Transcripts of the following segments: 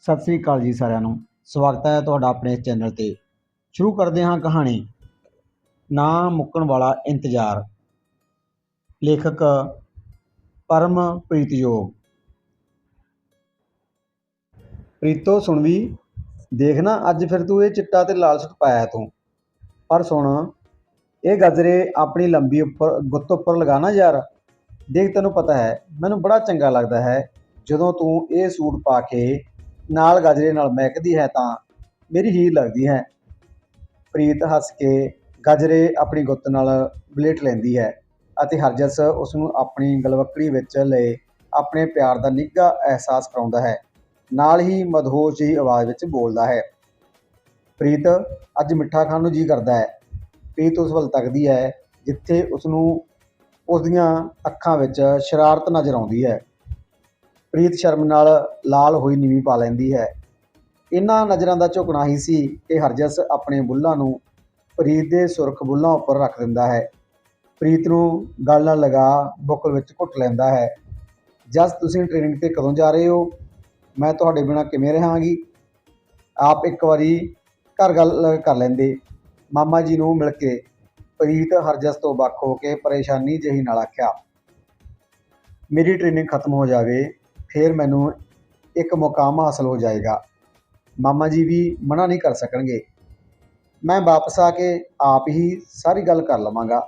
ਸਤਿ ਸ੍ਰੀ ਅਕਾਲ ਜੀ ਸਾਰਿਆਂ ਨੂੰ। ਸਵਾਗਤ ਹੈ ਤੁਹਾਡਾ ਆਪਣੇ ਇਸ ਚੈਨਲ ਤੇ। ਸ਼ੁਰੂ ਕਰਦੇ ਹਾਂ ਕਹਾਣੀ। ਨਾ ਮੁੱਕਣ ਵਾਲਾ ਇੰਤਜ਼ਾਰ। ਲੇਖਕ ਪਰਮ ਪ੍ਰੀਤਯੋਗ ਪ੍ਰੀਤੋ, ਸੁਣ ਵੀ। ਦੇਖ ਨਾ, ਅੱਜ ਫਿਰ ਤੂੰ ਇਹ ਚਿੱਟਾ ਤੇ ਲਾਲ ਸੂਟ ਪਾਇਆ ਤੂੰ। ਪਰ ਸੁਣ, ਇਹ ਗਜਰੇ ਆਪਣੀ ਲੰਬੀ ਉੱਪਰ, ਗੁੱਤ ਉੱਪਰ ਲਗਾਣਾ ਯਾਰ। ਦੇਖ, ਤੈਨੂੰ ਪਤਾ ਹੈ, ਮੈਨੂੰ ਬੜਾ ਚੰਗਾ ਲੱਗਦਾ ਹੈ, ਜਦੋਂ ਤੂੰ ਇਹ ਸੂਟ ਪਾ ਕੇ ਨਾਲ ਗਾਜਰੇ ਨਾਲ ਮਹਿਕਦੀ ਹੈ ਤਾਂ ਮੇਰੀ ਹੀਰ ਲੱਗਦੀ ਹੈ। ਪ੍ਰੀਤ ਹੱਸ ਕੇ ਗਾਜਰੇ ਆਪਣੀ ਗੁੱਤ ਨਾਲ ਬਲੇਟ ਲੈਂਦੀ ਹੈ ਅਤੇ ਹਰਜਸ ਉਸ ਨੂੰ ਆਪਣੀ ਗਲਵੱਕੜੀ ਵਿੱਚ ਲਏ ਆਪਣੇ ਪਿਆਰ ਦਾ ਨਿੱਘਾ ਅਹਿਸਾਸ ਕਰਾਉਂਦਾ ਹੈ। ਨਾਲ ਹੀ ਮਦਹੋਸ਼ ਜਿਹੀ ਆਵਾਜ਼ ਵਿੱਚ ਬੋਲਦਾ ਹੈ, ਪ੍ਰੀਤ, ਅੱਜ ਮਿੱਠਾ ਖਾਣ ਨੂੰ ਜੀ ਕਰਦਾ ਹੈ। ਪ੍ਰੀਤ ਉਸ ਵੱਲ ਤੱਕਦੀ ਹੈ ਜਿੱਥੇ ਉਸ ਨੂੰ ਉਸ ਦੀਆਂ ਅੱਖਾਂ ਵਿੱਚ ਸ਼ਰਾਰਤ ਨਜ਼ਰ ਆਉਂਦੀ ਹੈ। ਪ੍ਰੀਤ ਸ਼ਰਮ ਨਾਲ ਲਾਲ ਹੋਈ ਨੀਵੀਂ ਪਾ ਲੈਂਦੀ ਹੈ। ਇਹਨਾਂ ਨਜ਼ਰਾਂ ਦਾ ਝੁਕਣਾ ਹੀ ਸੀ ਕਿ ਹਰਜਸ ਆਪਣੇ ਬੁੱਲਾਂ ਨੂੰ ਪ੍ਰੀਤ ਦੇ ਸੁਰਖ ਬੁੱਲਾਂ ਉੱਪਰ ਰੱਖ ਦਿੰਦਾ ਹੈ। ਪ੍ਰੀਤ ਨੂੰ ਗਲ ਨਾਲ ਲਗਾ ਬੁੱਕਲ ਵਿੱਚ ਘੁੱਟ ਲੈਂਦਾ ਹੈ। ਜਸ, ਤੁਸੀਂ ਟ੍ਰੇਨਿੰਗ ਤੇ ਕਦੋਂ ਜਾ ਰਹੇ ਹੋ? ਮੈਂ ਤੁਹਾਡੇ ਬਿਨਾਂ ਕਿਵੇਂ ਰਹਾਂਗੀ? ਆਪ ਇੱਕ ਵਾਰੀ ਘਰ ਗੱਲ ਕਰ ਲੈਂਦੇ। ਮਾਮਾ ਜੀ ਨੂੰ ਮਿਲ ਕੇ ਪ੍ਰੀਤ ਹਰਜਸ ਤੋਂ ਵੱਖ ਹੋ ਕੇ ਪਰੇਸ਼ਾਨੀ ਜਿਹੀ ਨਾਲ ਆਖਿਆ, ਮੇਰੀ ਟ੍ਰੇਨਿੰਗ ਖਤਮ ਹੋ ਜਾਵੇ। ਫਿਰ ਮੈਨੂੰ ਇੱਕ ਮੁਕਾਮ ਹਾਸਲ ਹੋ ਜਾਏਗਾ। ਮਾਮਾ ਜੀ ਵੀ ਮਨਾ ਨਹੀਂ ਕਰ ਸਕਣਗੇ। ਮੈਂ ਵਾਪਸ ਆ ਕੇ ਆਪ ਹੀ ਸਾਰੀ ਗੱਲ ਕਰ ਲਵਾਂਗਾ।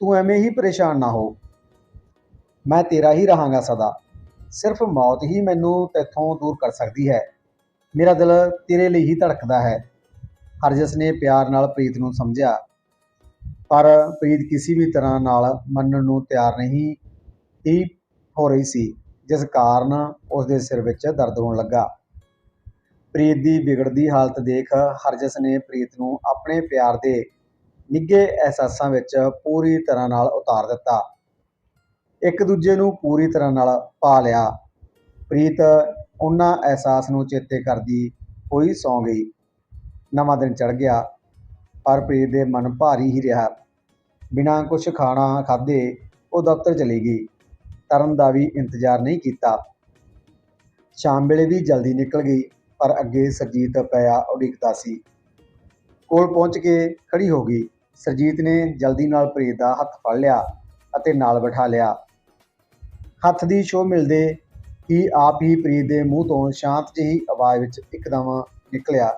ਤੂੰ ਐਵੇਂ ਹੀ ਪਰੇਸ਼ਾਨ ਨਾ ਹੋ। ਮੈਂ ਤੇਰਾ ਹੀ ਰਹਾਂਗਾ ਸਦਾ। ਸਿਰਫ ਮੌਤ ਹੀ ਮੈਨੂੰ ਤੇਥੋਂ ਦੂਰ ਕਰ ਸਕਦੀ ਹੈ। ਮੇਰਾ ਦਿਲ ਤੇਰੇ ਲਈ ਹੀ ਧੜਕਦਾ ਹੈ। ਹਰਜਸ ਨੇ ਪਿਆਰ ਨਾਲ ਪ੍ਰੀਤ ਨੂੰ ਸਮਝਿਆ। ਪਰ ਪ੍ਰੀਤ ਕਿਸੇ ਵੀ ਤਰ੍ਹਾਂ ਨਾਲ ਮੰਨਣ ਨੂੰ ਤਿਆਰ ਨਹੀਂ ਹੀ ਹੋ ਰਹੀ ਸੀ। ਜਿਸ ਕਾਰਨ ਉਸ ਦੇ ਸਿਰ ਵਿੱਚ ਦਰਦ ਹੋਣ ਲੱਗਾ। ਪ੍ਰੀਤ ਦੀ ਵਿਗੜਦੀ ਹਾਲਤ ਦੇਖ ਹਰਜਸ ਨੇ ਪ੍ਰੀਤ ਨੂੰ ਆਪਣੇ ਪਿਆਰ ਦੇ ਨਿੱਘੇ ਅਹਿਸਾਸਾਂ ਵਿੱਚ ਪੂਰੀ ਤਰ੍ਹਾਂ ਨਾਲ ਉਤਾਰ ਦਿੱਤਾ। ਇੱਕ ਦੂਜੇ ਨੂੰ ਪੂਰੀ ਤਰ੍ਹਾਂ ਨਾਲ ਪਾ ਲਿਆ। ਪ੍ਰੀਤ ਉਹਨਾਂ ਅਹਿਸਾਸ ਨੂੰ ਚੇਤੇ ਕਰਦੀ ਹੋਈ ਸੌਂ ਗਈ। ਨਵਾਂ ਦਿਨ ਚੜ ਗਿਆ, ਪਰ ਪ੍ਰੀਤ ਦੇ ਮਨ ਭਾਰੀ ਹੀ ਰਿਹਾ। ਬਿਨਾਂ ਕੁਝ ਖਾਣਾ ਖਾਧੇ ਉਹ ਦਫ਼ਤਰ ਚਲੀ ਗਈ। ਤਰਨ ਦਾ ਵੀ ਇੰਤਜ਼ਾਰ ਨਹੀਂ ਕੀਤਾ। ਸ਼ਾਮ ਵੇਲੇ ਵੀ ਜਲਦੀ ਨਿਕਲ ਗਈ, ਪਰ ਅੱਗੇ ਸਰਜੀਤ ਪਿਆ ਉਡੀਕਦਾ ਸੀ। ਕੋਲ ਪਹੁੰਚ ਕੇ ਖੜੀ ਹੋ ਗਈ। ਸਰਜੀਤ ਨੇ ਜਲਦੀ ਨਾਲ ਪ੍ਰੀਤ ਦਾ ਹੱਥ ਫੜ ਲਿਆ ਅਤੇ ਨਾਲ ਬਿਠਾ ਲਿਆ। ਹੱਥ ਦੀ ਛੋਹ ਮਿਲਦੇ ਹੀ ਆਪ ਹੀ ਪ੍ਰੀਤ ਦੇ ਮੂੰਹ ਤੋਂ ਸ਼ਾਂਤ ਜਿਹੀ ਆਵਾਜ਼ ਵਿੱਚ ਇੱਕਦਮ ਨਿਕਲਿਆ,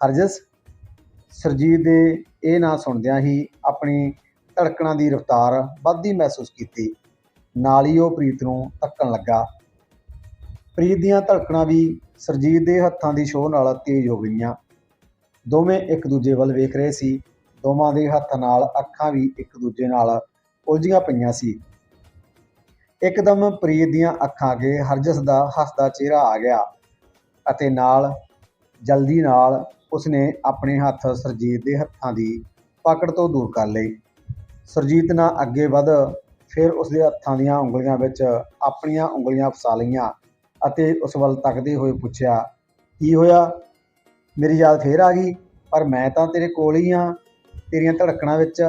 ਹਰਜਸ, ਸਰਜੀਤ ਦੇ ਇਹ ਨਾ ਸੁਣਦਿਆਂ ਹੀ ਆਪਣੀ ਧੜਕਣਾਂ ਦੀ ਰਫ਼ਤਾਰ ਵੱਧਦੀ ਮਹਿਸੂਸ ਕੀਤੀ। ਨਾਲ ਹੀ ਉਹ ਪ੍ਰੀਤ ਨੂੰ ਧੱਕਣ ਲੱਗਾ। ਪ੍ਰੀਤ ਦੀਆਂ ਧੜਕਣਾਂ ਵੀ ਸਰਜੀਤ ਦੇ ਹੱਥਾਂ ਦੀ ਛੋਹ ਨਾਲ ਤੇਜ਼ ਹੋ ਗਈਆਂ। ਦੋਵੇਂ ਇੱਕ ਦੂਜੇ ਵੱਲ ਵੇਖ ਰਹੇ ਸੀ। ਦੋਵਾਂ ਦੇ ਹੱਥ ਨਾਲ ਅੱਖਾਂ ਵੀ ਇੱਕ ਦੂਜੇ ਨਾਲ ਉਲਝੀਆਂ ਪਈਆਂ ਸੀ। ਇੱਕਦਮ ਪ੍ਰੀਤ ਦੀਆਂ ਅੱਖਾਂ ਅੱਗੇ ਹਰਜਸ ਦਾ ਹੱਸਦਾ ਚਿਹਰਾ ਆ ਗਿਆ ਅਤੇ ਨਾਲ, ਜਲਦੀ ਨਾਲ ਉਸਨੇ ਆਪਣੇ ਹੱਥ ਸਰਜੀਤ ਦੇ ਹੱਥਾਂ ਦੀ ਪਕੜ ਤੋਂ ਦੂਰ ਕਰ ਲਈ। ਸਰਜੀਤ ਨਾਲ ਅੱਗੇ ਵਧ ਫਿਰ ਉਸਦੇ ਹੱਥਾਂ ਦੀਆਂ ਉਂਗਲੀਆਂ ਵਿੱਚ ਆਪਣੀਆਂ ਉਂਗਲੀਆਂ ਫਸਾ ਲਈਆਂ ਅਤੇ ਉਸ ਵੱਲ ਤੱਕਦੇ ਹੋਏ ਪੁੱਛਿਆ, ਕੀ ਹੋਇਆ? ਮੇਰੀ ਯਾਦ ਫੇਰ ਆ ਗਈ, ਪਰ ਮੈਂ ਤਾਂ ਤੇਰੇ ਕੋਲ ਹੀ ਹਾਂ, ਤੇਰੀਆਂ ਧੜਕਣਾਂ ਵਿੱਚ।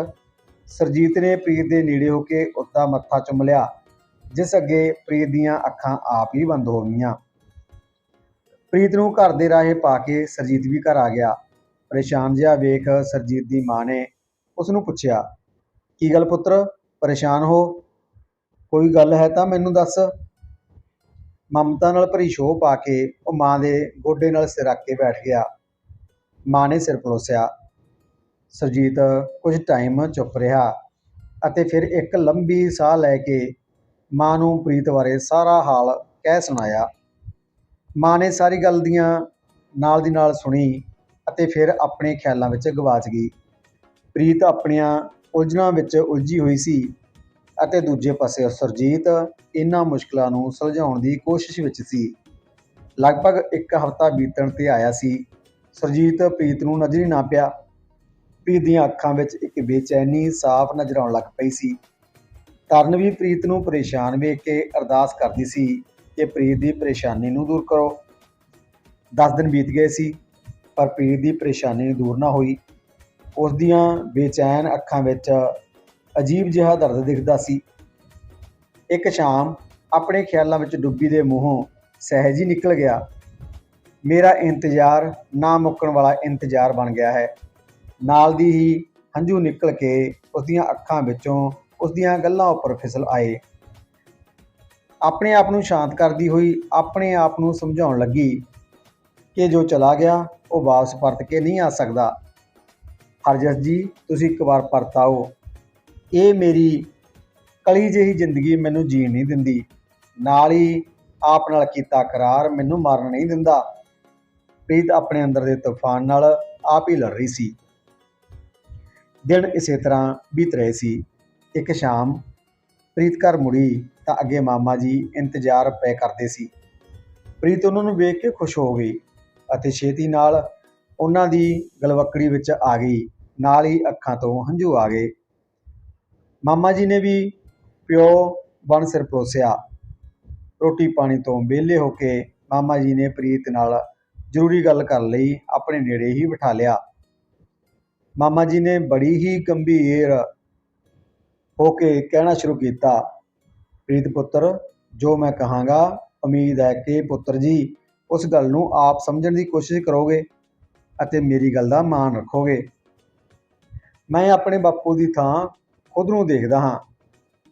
ਸਰਜੀਤ ਨੇ ਪ੍ਰੀਤ ਦੇ ਨੇੜੇ ਹੋ ਕੇ ਉਸਦਾ ਮੱਥਾ ਚੁੰਮ ਲਿਆ, ਜਿਸ ਅੱਗੇ ਪ੍ਰੀਤ ਦੀਆਂ ਅੱਖਾਂ ਆਪ ਹੀ ਬੰਦ ਹੋ ਗਈਆਂ। ਪ੍ਰੀਤ ਨੂੰ ਘਰ ਦੇ ਰਾਹੇ ਪਾ ਕੇ ਸਰਜੀਤ ਵੀ ਘਰ ਆ ਗਿਆ। ਪਰੇਸ਼ਾਨ ਜਿਹਾ ਵੇਖ ਸਰਜੀਤ ਦੀ ਮਾਂ ਨੇ ਉਸ ਨੂੰ ਪੁੱਛਿਆ, ਕੀ ਗੱਲ ਪੁੱਤਰ? ਪਰੇਸ਼ਾਨ ਹੋ। ਕੋਈ ਗੱਲ ਹੈ ਤਾਂ ਮੈਨੂੰ ਦੱਸ। ਮਮਤਾ ਨਾਲ ਭਰੀ ਛੋਹ ਪਾ ਕੇ ਉਹ ਮਾਂ ਦੇ ਗੋਡੇ ਨਾਲ ਸਿਰ ਰੱਖ ਕੇ ਬੈਠ ਗਿਆ। ਮਾਂ ਨੇ ਸਿਰ ਪਲੋਸਿਆ। ਸਰਜੀਤ ਕੁਝ ਟਾਈਮ ਚੁੱਪ ਰਿਹਾ ਅਤੇ ਫਿਰ ਇੱਕ ਲੰਬੀ ਸਾਹ ਲੈ ਕੇ ਮਾਂ ਨੂੰ ਪ੍ਰੀਤ ਬਾਰੇ ਸਾਰਾ ਹਾਲ ਕਹਿ ਸੁਣਾਇਆ। ਮਾਂ ਨੇ ਸਾਰੀ ਗੱਲ ਦੀਆਂ ਨਾਲ ਦੀ ਨਾਲ ਸੁਣੀ ਅਤੇ ਫਿਰ ਆਪਣੇ ਖਿਆਲਾਂ ਵਿੱਚ ਗਵਾਚ ਗਈ। ਪ੍ਰੀਤ ਆਪਣੀਆਂ ਉਲਝਣਾਂ ਵਿੱਚ ਉਲਝੀ ਹੋਈ ਸੀ ਅਤੇ ਦੂਜੇ ਪਾਸੇ ਸਰਜੀਤ ਇਹਨਾਂ ਮੁਸ਼ਕਲਾਂ ਨੂੰ ਸੁਲਝਾਉਣ ਦੀ ਕੋਸ਼ਿਸ਼ ਵਿੱਚ ਸੀ। ਲਗਭਗ ਇੱਕ ਹਫ਼ਤਾ ਬੀਤਣ ਤੇ ਆਇਆ ਸੀ। ਸਰਜੀਤ ਪ੍ਰੀਤ ਨੂੰ ਨਜ਼ਰ ਹੀ ਨਾ ਪਿਆ। ਪ੍ਰੀਤ ਦੀਆਂ ਅੱਖਾਂ ਵਿੱਚ ਇੱਕ ਬੇਚੈਨੀ ਸਾਫ਼ ਨਜ਼ਰ ਆਉਣ ਲੱਗ ਪਈ ਸੀ। ਤਰਨ ਵੀ ਪ੍ਰੀਤ ਨੂੰ ਪਰੇਸ਼ਾਨ ਵੇਖ ਕੇ ਅਰਦਾਸ ਕਰਦੀ ਸੀ ਕਿ ਪ੍ਰੀਤ ਦੀ ਪਰੇਸ਼ਾਨੀ ਨੂੰ ਦੂਰ ਕਰੋ। 10 ਦਿਨ ਬੀਤ ਗਏ ਸੀ, ਪਰ ਪ੍ਰੀਤ ਦੀ ਪਰੇਸ਼ਾਨੀ ਦੂਰ ਨਾ ਹੋਈ। ਉਸ ਦੀਆਂ ਬੇਚੈਨ ਅੱਖਾਂ ਵਿੱਚ ਅਜੀਬ ਜਿਹਾ ਦਰਦ ਦਿਖਦਾ ਸੀ। ਇੱਕ ਸ਼ਾਮ ਆਪਣੇ ਖਿਆਲਾਂ ਵਿੱਚ ਡੁੱਬੀ ਦੇ ਮੂੰਹੋਂ ਸਹਿਜ ਹੀ ਨਿਕਲ ਗਿਆ। ਮੇਰਾ ਇੰਤਜ਼ਾਰ ਨਾ ਮੁੱਕਣ ਵਾਲਾ ਇੰਤਜ਼ਾਰ ਬਣ ਗਿਆ ਹੈ। ਨਾਲ ਦੀ ਹੀ ਹੰਝੂ ਨਿਕਲ ਕੇ ਉਸਦੀਆਂ ਅੱਖਾਂ ਵਿੱਚੋਂ ਉਸਦੀਆਂ ਗੱਲਾਂ ਉੱਪਰ ਫਿਸਲ ਆਏ। ਆਪਣੇ ਆਪ ਨੂੰ ਸ਼ਾਂਤ ਕਰਦੀ ਹੋਈ ਆਪਣੇ ਆਪ ਨੂੰ ਸਮਝਾਉਣ ਲੱਗੀ ਕਿ ਜੋ ਚਲਾ ਗਿਆ ਉਹ ਵਾਪਸ ਪਰਤ ਕੇ ਨਹੀਂ ਆ ਸਕਦਾ। ਹਰਜਸ ਜੀ, ਤੁਸੀਂ ਇੱਕ ਵਾਰ ਪਰਤ ਆਓ। ਇਹ ਮੇਰੀ ਕਲੀ ਜਿਹੀ ਜ਼ਿੰਦਗੀ ਮੈਨੂੰ ਜੀਣ ਨਹੀਂ ਦਿੰਦੀ। ਨਾਲ ਹੀ ਆਪ ਨਾਲ ਕੀਤਾ ਕਰਾਰ ਮੈਨੂੰ ਮਾਰਨ ਨਹੀਂ ਦਿੰਦਾ। ਪ੍ਰੀਤ ਆਪਣੇ ਅੰਦਰ ਦੇ ਤੂਫਾਨ ਨਾਲ ਆਪ ਹੀ ਲੜ ਰਹੀ ਸੀ। ਦਿਨ ਇਸੇ ਤਰ੍ਹਾਂ ਬੀਤ ਰਹੇ ਸੀ। ਇੱਕ ਸ਼ਾਮ ਪ੍ਰੀਤ ਘਰ ਮੁੜੀ ਤਾਂ ਅੱਗੇ ਮਾਮਾ ਜੀ ਇੰਤਜ਼ਾਰ ਪਏ ਕਰਦੇ ਸੀ। ਪ੍ਰੀਤ ਉਹਨਾਂ ਨੂੰ ਵੇਖ ਕੇ ਖੁਸ਼ ਹੋ ਗਈ ਅਤੇ ਛੇਤੀ ਨਾਲ ਉਹਨਾਂ ਦੀ ਗਲਵੱਕੜੀ ਵਿੱਚ ਆ ਗਈ। ਨਾਲ ਹੀ ਅੱਖਾਂ ਤੋਂ ਹੰਝੂ ਆ ਗਏ। ਮਾਮਾ ਜੀ ਨੇ ਵੀ ਪਿਓ ਬਣ ਸਿਰ ਪਰੋਸਿਆ। ਰੋਟੀ ਪਾਣੀ ਤੋਂ ਵਿਹਲੇ ਹੋ ਕੇ ਮਾਮਾ ਜੀ ਨੇ ਪ੍ਰੀਤ ਨਾਲ ਜ਼ਰੂਰੀ ਗੱਲ ਕਰਨ ਲਈ, ਆਪਣੇ ਨੇੜੇ ਹੀ ਬਿਠਾ ਲਿਆ। ਮਾਮਾ ਜੀ ਨੇ ਬੜੀ ਹੀ ਗੰਭੀਰ ਹੋ ਕੇ ਕਹਿਣਾ ਸ਼ੁਰੂ ਕੀਤਾ, ਪ੍ਰੀਤ ਪੁੱਤਰ, ਜੋ ਮੈਂ ਕਹਾਂਗਾ, ਉਮੀਦ ਹੈ ਕਿ ਪੁੱਤਰ ਜੀ, ਉਸ ਗੱਲ ਨੂੰ ਆਪ ਸਮਝਣ ਦੀ ਕੋਸ਼ਿਸ਼ ਕਰੋਗੇ ਅਤੇ ਮੇਰੀ ਗੱਲ ਦਾ ਮਾਣ ਰੱਖੋਗੇ। ਮੈਂ ਆਪਣੇ ਬਾਪੂ ਦੀ ਥਾਂ ਖੁਦ ਨੂੰ ਦੇਖਦਾ ਹਾਂ।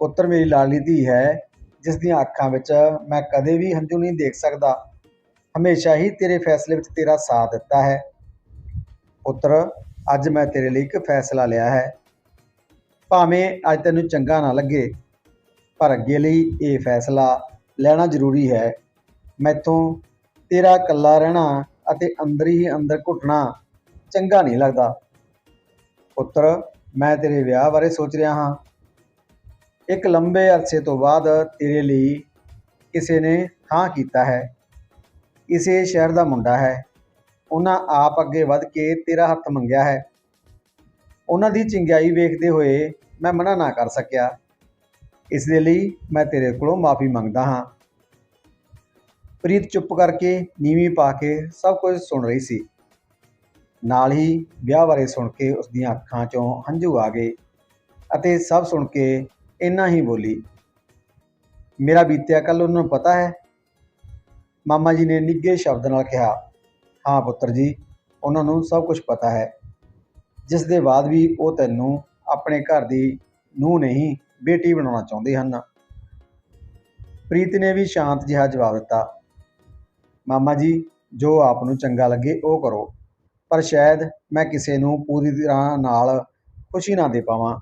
ਪੁੱਤਰ ਮੇਰੀ ਲਾਲੀ ਧੀ ਹੈ, ਜਿਸ ਦੀਆਂ ਅੱਖਾਂ ਵਿੱਚ ਮੈਂ ਕਦੇ ਵੀ ਹੰਝੂ ਨਹੀਂ ਦੇਖ ਸਕਦਾ। ਹਮੇਸ਼ਾ ਹੀ ਤੇਰੇ ਫੈਸਲੇ ਵਿੱਚ ਤੇਰਾ ਸਾਥ ਦਿੱਤਾ ਹੈ। ਪੁੱਤਰ, ਅੱਜ ਮੈਂ ਤੇਰੇ ਲਈ ਇੱਕ ਫੈਸਲਾ ਲਿਆ ਹੈ। ਭਾਵੇਂ ਅੱਜ ਤੈਨੂੰ ਚੰਗਾ ਨਾ ਲੱਗੇ, ਪਰ ਅੱਗੇ ਲਈ ਇਹ ਫੈਸਲਾ ਲੈਣਾ ਜ਼ਰੂਰੀ ਹੈ। ਮੈਥੋਂ ਤੇਰਾ ਇਕੱਲਾ ਰਹਿਣਾ ਅਤੇ ਅੰਦਰ ਹੀ ਅੰਦਰ ਘੁੱਟਣਾ ਚੰਗਾ ਨਹੀਂ ਲੱਗਦਾ। ਪੁੱਤਰ, ਮੈਂ ਤੇਰੇ ਵਿਆਹ ਬਾਰੇ ਸੋਚ ਰਿਹਾ ਹਾਂ। ਇੱਕ ਲੰਬੇ ਅਰਸੇ ਤੋਂ ਬਾਅਦ ਤੇਰੇ ਲਈ ਕਿਸੇ ਨੇ ਹਾਂ ਕੀਤਾ ਹੈ। ਕਿਸੇ ਸ਼ਹਿਰ ਦਾ ਮੁੰਡਾ ਹੈ। ਉਹਨਾਂ ਆਪ ਅੱਗੇ ਵੱਧ ਕੇ ਤੇਰਾ ਹੱਥ ਮੰਗਿਆ ਹੈ। ਉਹਨਾਂ ਦੀ ਚੰਗਿਆਈ ਵੇਖਦੇ ਹੋਏ ਮੈਂ ਮਨਾ ਨਾ ਕਰ ਸਕਿਆ। ਇਸ ਦੇ ਲਈ ਮੈਂ ਤੇਰੇ ਕੋਲੋਂ ਮਾਫੀ ਮੰਗਦਾ ਹਾਂ। ਪ੍ਰੀਤ ਚੁੱਪ ਕਰਕੇ ਨੀਵੀਂ ਪਾ ਕੇ ਸਭ ਕੁਝ ਸੁਣ ਰਹੀ ਸੀ। ਨਾਲ ਹੀ ਵਿਆਹ ਬਾਰੇ ਸੁਣ ਕੇ ਉਸ ਦੀਆਂ ਅੱਖਾਂ 'ਚੋਂ ਹੰਝੂ ਆ ਗਏ ਅਤੇ ਸਭ ਸੁਣ ਕੇ ਇੰਨਾ ਹੀ ਬੋਲੀ, ਮੇਰਾ ਬੀਤਿਆ ਕੱਲ ਉਹਨਾਂ ਨੂੰ ਪਤਾ ਹੈ? ਮਾਮਾ ਜੀ ਨੇ ਨਿੱਘੇ ਸ਼ਬਦ ਨਾਲ ਕਿਹਾ, ਹਾਂ ਪੁੱਤਰ ਜੀ, ਉਹਨਾਂ ਨੂੰ ਸਭ ਕੁਝ ਪਤਾ ਹੈ। ਜਿਸ ਦੇ ਬਾਅਦ ਵੀ ਉਹ ਤੈਨੂੰ ਆਪਣੇ ਘਰ ਦੀ ਨੂੰਹ ਨਹੀਂ, ਬੇਟੀ ਬਣਾਉਣਾ ਚਾਹੁੰਦੇ ਹਨ। ਪ੍ਰੀਤ ਨੇ ਵੀ ਸ਼ਾਂਤ ਜਿਹਾ ਜਵਾਬ ਦਿੱਤਾ, ਮਾਮਾ ਜੀ, ਜੋ ਆਪ ਨੂੰ ਚੰਗਾ ਲੱਗੇ ਉਹ ਕਰੋ। ਪਰ ਸ਼ਾਇਦ ਮੈਂ ਕਿਸੇ ਨੂੰ ਪੂਰੀ ਤਰ੍ਹਾਂ ਨਾਲ ਖੁਸ਼ੀ ਨਾ ਦੇ ਪਾਵਾਂ।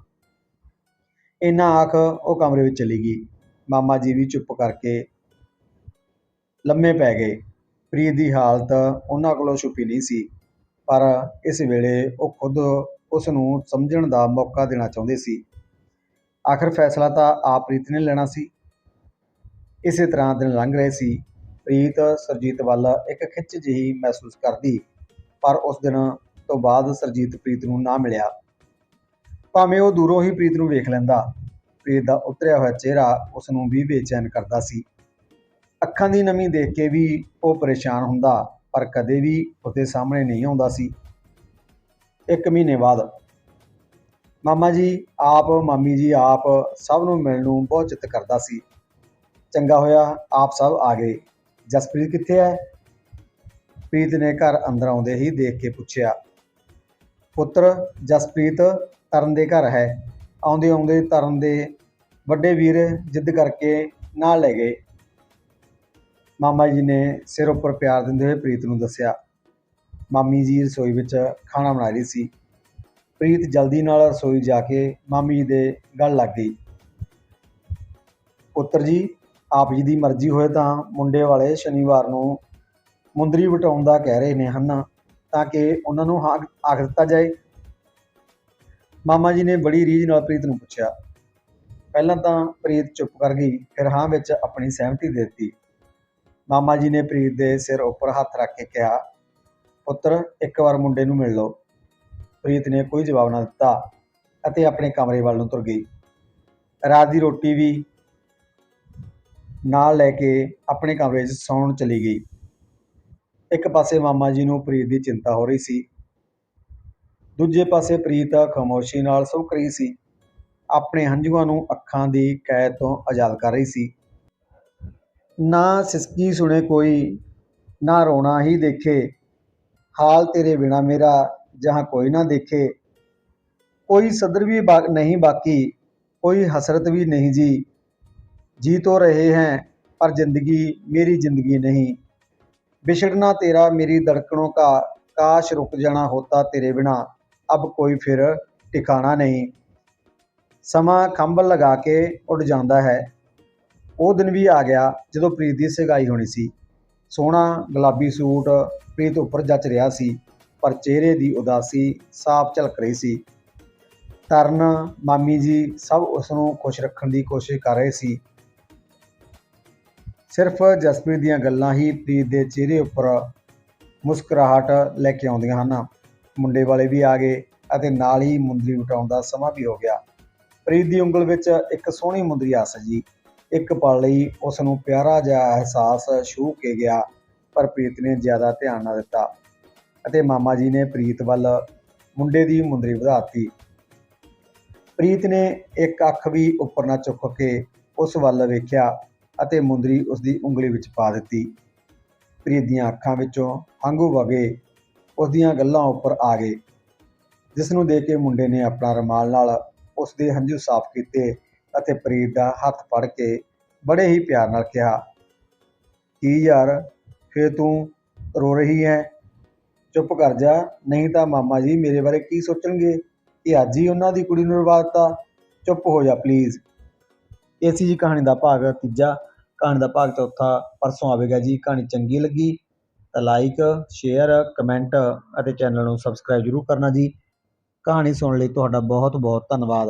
ਇੰਨਾ ਆਖ ਉਹ ਕਮਰੇ ਵਿੱਚ ਚਲੀ ਗਈ। ਮਾਮਾ ਜੀ ਵੀ ਚੁੱਪ ਕਰਕੇ ਲੰਮੇ ਪੈ ਗਏ। ਪ੍ਰੀਤ ਦੀ ਹਾਲਤ ਉਹਨਾਂ ਕੋਲੋਂ ਛੁਪੀ ਨਹੀਂ ਸੀ, ਪਰ ਇਸ ਵੇਲੇ ਉਹ ਖੁਦ ਉਸ ਨੂੰ ਸਮਝਣ ਦਾ ਮੌਕਾ ਦੇਣਾ ਚਾਹੁੰਦੇ ਸੀ। ਆਖਰ ਫੈਸਲਾ ਤਾਂ ਆਪ ਪ੍ਰੀਤ ਨੇ ਲੈਣਾ ਸੀ। ਇਸੇ ਤਰ੍ਹਾਂ ਦਿਨ ਲੰਘ ਰਹੇ ਸੀ। ਪ੍ਰੀਤ, ਸਰਜੀਤ ਵੱਲ ਇੱਕ ਖਿੱਚ ਜਿਹੀ ਮਹਿਸੂਸ ਕਰਦੀ ਪਰ ਉਸ ਦਿਨ ਤੋਂ ਬਾਅਦ ਸਰਜੀਤ ਪ੍ਰੀਤ ਨੂੰ ਨਾ ਮਿਲਿਆ। ਭਾਵੇਂ ਉਹ ਦੂਰੋਂ ਹੀ ਪ੍ਰੀਤ ਨੂੰ ਵੇਖ ਲੈਂਦਾ, ਪ੍ਰੀਤ ਦਾ ਉਤਰਿਆ ਹੋਇਆ ਚਿਹਰਾ ਉਸ ਨੂੰ ਵੀ ਬੇਚੈਨ ਕਰਦਾ ਸੀ। ਅੱਖਾਂ ਦੀ ਨਮੀ ਦੇਖ ਕੇ ਵੀ ਉਹ ਪਰੇਸ਼ਾਨ ਹੁੰਦਾ, ਪਰ ਕਦੇ ਵੀ ਉਹਦੇ ਸਾਹਮਣੇ ਨਹੀਂ ਆਉਂਦਾ ਸੀ। ਇੱਕ ਮਹੀਨੇ ਬਾਅਦ, ਮਾਮਾ ਜੀ, ਆਪ, ਮਾਮੀ ਜੀ, ਆਪ ਸਭ ਨੂੰ ਮਿਲਣ ਨੂੰ ਬਹੁਤ ਚਿੱਤ ਕਰਦਾ ਸੀ। ਚੰਗਾ ਹੋਇਆ, ਆਪ ਸਭ ਆ ਗਏ। ਜਸਪ੍ਰੀਤ ਕਿੱਥੇ ਹੈ? ਪ੍ਰੀਤ ਨੇ ਘਰ ਅੰਦਰ ਆਉਂਦੇ ਹੀ ਦੇਖ ਕੇ ਪੁੱਛਿਆ, ਪੁੱਤਰ, ਜਸਪ੍ਰੀਤ ਤਰਨ ਦੇ ਘਰ ਹੈ। ਆਉਂਦੇ ਆਉਂਦੇ ਤਰਨ ਦੇ ਵੱਡੇ ਵੀਰ ਜਿੱਦ ਕਰਕੇ ਨਾਲ ਲੈ ਗਏ। ਮਾਮਾ ਜੀ ਨੇ ਸਿਰ ਉੱਪਰ ਪਿਆਰ ਦਿੰਦੇ ਹੋਏ ਪ੍ਰੀਤ ਨੂੰ ਦੱਸਿਆ, ਮਾਮੀ ਜੀ ਰਸੋਈ ਵਿੱਚ ਖਾਣਾ ਬਣਾ ਰਹੀ ਸੀ। ਪ੍ਰੀਤ ਜਲਦੀ ਨਾਲ ਰਸੋਈ ਜਾ ਕੇ ਮਾਮੀ ਜੀ ਦੇ ਗਲ ਲੱਗ ਗਈ, ਪੁੱਤਰ ਜੀ, ਆਪ ਜੀ ਦੀ ਮਰਜ਼ੀ ਹੋਏ ਤਾਂ ਮੁੰਡੇ ਵਾਲੇ ਸ਼ਨੀਵਾਰ ਨੂੰ ਮੁੰਦਰੀ ਵਟਾਉਣ ਦਾ ਕਹਿ ਰਹੇ ਨੇ ਹਨ, ਤਾਂ ਕਿ ਉਹਨਾਂ ਨੂੰ ਹਾਂ ਆਖ ਦਿੱਤਾ ਜਾਏ। ਮਾਮਾ ਜੀ ਨੇ ਬੜੀ ਰੀਝ ਨਾਲ ਪ੍ਰੀਤ ਨੂੰ ਪੁੱਛਿਆ। ਪਹਿਲਾਂ ਤਾਂ ਪ੍ਰੀਤ ਚੁੱਪ ਕਰ ਗਈ, ਫਿਰ ਹਾਂ ਵਿੱਚ ਆਪਣੀ ਸਹਿਮਤੀ ਦੇ ਦਿੱਤੀ। ਮਾਮਾ ਜੀ ਨੇ ਪ੍ਰੀਤ ਦੇ ਸਿਰ ਉੱਪਰ ਹੱਥ ਰੱਖ ਕੇ ਕਿਹਾ, ਪੁੱਤਰ, ਇੱਕ ਵਾਰ ਮੁੰਡੇ ਨੂੰ ਮਿਲ ਲਓ। ਪ੍ਰੀਤ ਨੇ ਕੋਈ ਜਵਾਬ ਨਾ ਦਿੱਤਾ ਅਤੇ ਆਪਣੇ ਕਮਰੇ ਵੱਲ ਨੂੰ ਤੁਰ ਗਈ। ਰਾਤ ਦੀ ਰੋਟੀ ਵੀ ਨਾਲ ਲੈ ਕੇ ਆਪਣੇ ਕਮਰੇ 'ਚ ਸੌਣ ਚਲੀ ਗਈ। ਇੱਕ ਪਾਸੇ ਮਾਮਾ ਜੀ ਨੂੰ ਪ੍ਰੀਤ ਦੀ ਚਿੰਤਾ ਹੋ ਰਹੀ ਸੀ, ਦੂਜੇ ਪਾਸੇ ਪ੍ਰੀਤ ਖਾਮੋਸ਼ੀ ਨਾਲ ਸੁੱਕ ਰਹੀ ਸੀ। ਆਪਣੇ ਹੰਝੂਆਂ ਨੂੰ ਅੱਖਾਂ ਦੀ ਕੈਦ ਤੋਂ ਆਜ਼ਾਦ ਕਰ ਰਹੀ ਸੀ। ਨਾ ਸਿਸਕੀ ਸੁਣੇ ਕੋਈ, ਨਾ ਰੋਣਾ ਹੀ ਦੇਖੇ। ਹਾਲ ਤੇਰੇ ਬਿਨਾ ਮੇਰਾ ਜਹਾਂ ਕੋਈ ਨਾ ਦੇਖੇ। ਕੋਈ ਸਦਰ ਵੀ ਨਹੀਂ ਬਾਕੀ, ਕੋਈ ਹਸਰਤ ਵੀ ਨਹੀਂ ਜੀ। ਜੀ ਤੋ ਰਹੇ ਹੈ, ਪਰ ਜ਼ਿੰਦਗੀ ਮੇਰੀ ਜ਼ਿੰਦਗੀ ਨਹੀਂ। बिछड़ना तेरा मेरी धड़कनों का काश रुक जाना होता तेरे बिना अब कोई फिर ठिकाना नहीं ਸਮਾਂ ਖੰਭ ਲਗਾ ਕੇ ਉੱਡ ਜਾਂਦਾ ਹੈ ਉਹ ਦਿਨ ਵੀ ਆ ਗਿਆ ਜਦੋਂ ਪ੍ਰੀਤ ਦੀ ਸਗਾਈ ਹੋਣੀ ਸੀ ਸੋਹਣਾ ਗੁਲਾਬੀ ਸੂਟ ਪ੍ਰੀਤ ਉੱਪਰ ਜੱਚ ਰਿਹਾ ਸੀ ਪਰ ਚਿਹਰੇ ਦੀ ਉਦਾਸੀ ਸਾਫ਼ ਝਲਕ ਰਹੀ ਸੀ ਤਰਨ ਮਾਮੀ ਜੀ ਸਭ ਉਸ ਨੂੰ ਖੁਸ਼ ਰੱਖਣ ਦੀ ਕੋਸ਼ਿਸ਼ ਕਰ ਰਹੇ ਸੀ ਸਿਰਫ ਜਸਪ੍ਰੀਤ ਦੀਆਂ ਗੱਲਾਂ ਹੀ ਪ੍ਰੀਤ ਦੇ ਚਿਹਰੇ ਉੱਪਰ ਮੁਸਕਰਾਹਟ ਲੈ ਕੇ ਆਉਂਦੀਆਂ ਹਨ। ਮੁੰਡੇ ਵਾਲੇ ਵੀ ਆ ਗਏ ਅਤੇ ਨਾਲ ਹੀ ਮੁੰਦਰੀ ਉਟਾਉਣ ਦਾ ਸਮਾਂ ਵੀ ਹੋ ਗਿਆ। ਪ੍ਰੀਤ ਦੀ ਉਂਗਲ ਵਿੱਚ ਇੱਕ ਸੋਹਣੀ ਮੁੰਦਰੀ ਆ ਸਜੀ। ਇੱਕ ਪਲ ਲਈ ਉਸ ਨੂੰ ਪਿਆਰਾ ਜਿਹਾ ਅਹਿਸਾਸ ਛੂਹ ਕੇ ਗਿਆ, ਪਰ ਪ੍ਰੀਤ ਨੇ ਜ਼ਿਆਦਾ ਧਿਆਨ ਨਾ ਦਿੱਤਾ ਅਤੇ ਮਾਮਾ ਜੀ ਨੇ ਪ੍ਰੀਤ ਵੱਲ ਮੁੰਡੇ ਦੀ ਮੁੰਦਰੀ ਵਧਾਤੀ ਪ੍ਰੀਤ ਨੇ ਇੱਕ ਅੱਖ ਵੀ ਉੱਪਰ ਨਾ ਚੁੱਕ ਕੇ ਉਸ ਵੱਲ ਵੇਖਿਆ ਅਤੇ ਮੁੰਦਰੀ ਉਸ ਦੀ ਉਂਗਲੀ ਵਿੱਚ ਪਾ ਦਿੱਤੀ। ਪ੍ਰੀਤ ਦੀਆਂ ਅੱਖਾਂ ਵਿੱਚੋਂ ਹੰਝੂ ਵਗੇ ਉਸ ਦੀਆਂ ਗੱਲਾਂ ਉੱਪਰ ਆ ਗਏ ਜਿਸ ਨੂੰ ਦੇਖ ਕੇ ਮੁੰਡੇ ਨੇ ਆਪਣਾ ਰੁਮਾਲ ਨਾਲ ਉਸ ਦੇ ਹੰਝੂ ਸਾਫ਼ ਕੀਤੇ ਅਤੇ ਪ੍ਰੀਤ ਦਾ ਹੱਥ ਫੜ ਕੇ ਬੜੇ ਹੀ ਪਿਆਰ ਨਾਲ ਕਿਹਾ, ਕੀ ਯਾਰ, ਫੇਰ ਤੂੰ ਰੋ ਰਹੀ ਹੈ ਚੁੱਪ ਕਰ ਜਾ, ਨਹੀਂ ਤਾਂ ਮਾਮਾ ਜੀ ਮੇਰੇ ਬਾਰੇ ਕੀ ਸੋਚਣਗੇ? ਕਿ ਅੱਜ ਹੀ ਉਹਨਾਂ ਦੀ ਕੁੜੀ ਨੂੰ ਰਵਾਤਾ ਚੁੱਪ ਹੋ ਜਾ ਪਲੀਜ਼ ਇਹ ਸੀ ਜੀ ਕਹਾਣੀ ਦਾ ਭਾਗ ਤੀਜਾ। ਕਹਾਣੀ ਦਾ ਭਾਗ ਚੌਥਾ ਪਰਸੋਂ ਆਵੇਗਾ ਜੀ। ਕਹਾਣੀ ਚੰਗੀ ਲੱਗੀ ਤਾਂ ਲਾਈਕ ਸ਼ੇਅਰ ਕਮੈਂਟ ਅਤੇ ਚੈਨਲ ਨੂੰ ਸਬਸਕ੍ਰਾਈਬ ਜ਼ਰੂਰ ਕਰਨਾ ਜੀ। ਕਹਾਣੀ ਸੁਣਨ ਲਈ ਤੁਹਾਡਾ ਬਹੁਤ ਬਹੁਤ ਧੰਨਵਾਦ।